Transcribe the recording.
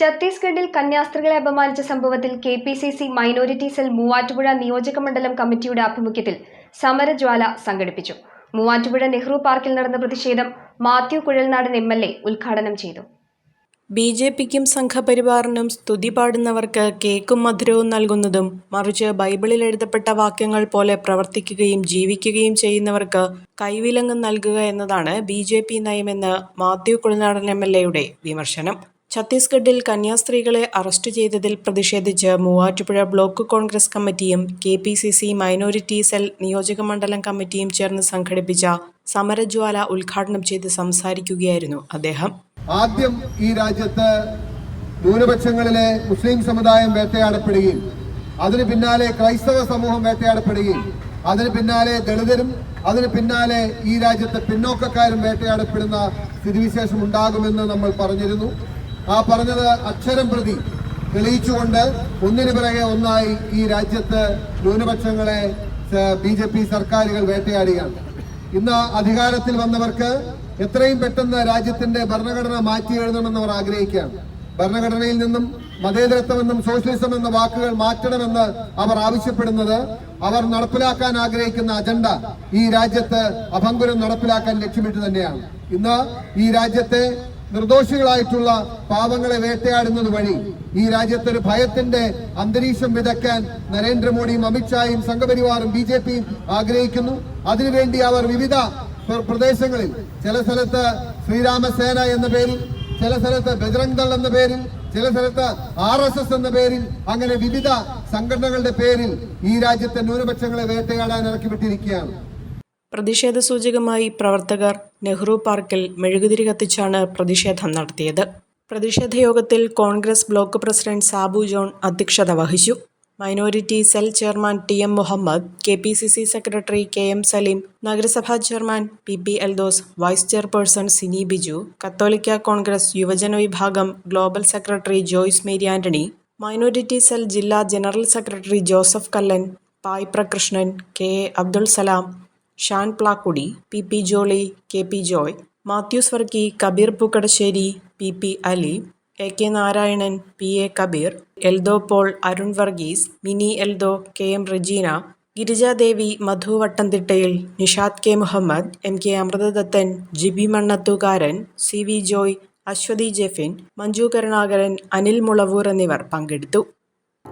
ഛത്തീസ്ഗഡിൽ കന്യാസ്ത്രീകളെ അപമാനിച്ച സംഭവത്തിൽ K P C C minority cell Muvattupuzha നിയോജക മണ്ഡലം കമ്മിറ്റിയുടെ ആഭിമുഖ്യത്തിൽ സമരജ്വാല സംഘടിപ്പിച്ചു. മൂവാറ്റുപുഴ നെഹ്റു പാർക്കിൽ നടന്ന പ്രതിഷേധം Mathew Kuzhalnadan M L A ഉദ്ഘാടനം ചെയ്തു. ബി ജെ പിക്കും സംഘപരിവാറിനും സ്തുതി പാടുന്നവർക്ക് കേക്കും മധുരവും നൽകുന്നതും മറിച്ച് ബൈബിളിൽ എഴുതപ്പെട്ട വാക്യങ്ങൾ പോലെ പ്രവർത്തിക്കുകയും ജീവിക്കുകയും ചെയ്യുന്നവർക്ക് കൈവിലങ്ങും നൽകുക എന്നതാണ് ബി ജെ പി നയമെന്ന് മാത്യു കുളനാടൻ എം എൽ എയുടെ വിമർശനം. ഛത്തീസ്ഗഡിൽ കന്യാസ്ത്രീകളെ അറസ്റ്റ് ചെയ്തതിൽ പ്രതിഷേധിച്ച് മൂവാറ്റുപുഴ ബ്ലോക്ക് കോൺഗ്രസ് കമ്മിറ്റിയും K P C C minority cell നിയോജകമണ്ഡലം കമ്മിറ്റിയും ചേർന്ന് സംഘടിപ്പിച്ച സമരജ്വാല ഉദ്ഘാടനം ചെയ്ത് സംസാരിക്കുകയായിരുന്നു അദ്ദേഹം. ആദ്യം ഈ രാജ്യത്ത് ന്യൂനപക്ഷങ്ങളിലെ മുസ്ലിം സമുദായം വേട്ടയാടപ്പെടുകയും അതിന് പിന്നാലെ ക്രൈസ്തവ സമൂഹം വേട്ടയാടപ്പെടുകയും അതിന് പിന്നാലെ ദളിതരും അതിന് പിന്നാലെ ഈ രാജ്യത്തെ പിന്നോക്കക്കാരും വേട്ടയാടപ്പെടുന്ന സ്ഥിതിവിശേഷം ഉണ്ടാകുമെന്ന് നമ്മൾ പറഞ്ഞിരുന്നു. ആ പറഞ്ഞത് അക്ഷരം പ്രതി തെളിയിച്ചുകൊണ്ട് ഒന്നിനു പിറകെ ഒന്നായി ഈ രാജ്യത്ത് ന്യൂനപക്ഷങ്ങളെ ബി ജെ പി സർക്കാരുകൾ വേട്ടയാടുകയാണ്. ഇന്ന് അധികാരത്തിൽ വന്നവർക്ക് എത്രയും പെട്ടെന്ന് രാജ്യത്തിന്റെ ഭരണഘടന മാറ്റി എഴുതണമെന്ന് അവർ ആഗ്രഹിക്കുകയാണ്. ഭരണഘടനയിൽ നിന്നും മതേതരത്വമെന്നും സോഷ്യലിസം എന്ന വാക്കുകൾ മാറ്റണമെന്ന് അവർ ആവശ്യപ്പെടുന്നത് അവർ നടപ്പിലാക്കാൻ ആഗ്രഹിക്കുന്ന അജണ്ട ഈ രാജ്യത്ത് അഭംഗുരം നടപ്പിലാക്കാൻ ലക്ഷ്യമിട്ട് തന്നെയാണ്. ഇന്ന് ഈ രാജ്യത്തെ നിർദോഷികളായിട്ടുള്ള പാവങ്ങളെ വേട്ടയാടുന്നത് വഴി ഈ രാജ്യത്തൊരു ഭയത്തിന്റെ അന്തരീക്ഷം വിതയ്ക്കാൻ നരേന്ദ്രമോദിയും അമിത്ഷായും സംഘപരിവാറും ബി ജെ പിയും ആഗ്രഹിക്കുന്നു. അതിനുവേണ്ടി അവർ വിവിധ പ്ര- പ്രദേശങ്ങളിൽ ചില സ്ഥലത്ത് ശ്രീരാമസേന എന്ന പേരിൽ ചില സ്ഥലത്ത് ബജ്രംഗ് ദൾ എന്ന പേരിൽ ചില സ്ഥലത്ത് ആർ എസ് എസ് എന്ന പേരിൽ അങ്ങനെ വിവിധ സംഘടനകളുടെ പേരിൽ ഈ രാജ്യത്തെ ന്യൂനപക്ഷങ്ങളെ വേട്ടയാടാൻ ഇറക്കിവിട്ടിരിക്കുകയാണ്. പ്രതിഷേധ സൂചകമായി പ്രവർത്തകർ നെഹ്റു പാർക്കിൽ മെഴുകുതിരി കത്തിച്ചാണ് പ്രതിഷേധം നടത്തിയത്. പ്രതിഷേധ യോഗത്തിൽ Congress block president Sabu John അധ്യക്ഷത വഹിച്ചു. Minority cell chairman T M Muhammad K P C C secretary K M Salim നഗരസഭാ chairman P P Eldhose vice chairperson Sini Biju കത്തോലിക്ക കോൺഗ്രസ് യുവജന വിഭാഗം global secretary Joyce Mary Antony minority cell ജില്ലാ general secretary Joseph Kallan പായ് പ്രകൃഷ്ണൻ K A Abdul Salam Shan Plakkudi P P Jolly K P Joy Mathew Varkey Kabeer Pookkadasseri P P Ali A K Narayanan P A Kabeer Eldho Paul Arun Varghese Mini Eldho K M Rejeena Girijadevi Madhu Vattamthittayil Nishad K Muhammad M K Amruthadathan Jibi Mannathukaran C V Joy Aswathy Jefin Manju Karunakaran Anil Mulavoor എന്നിവർ പങ്കെടുത്തു.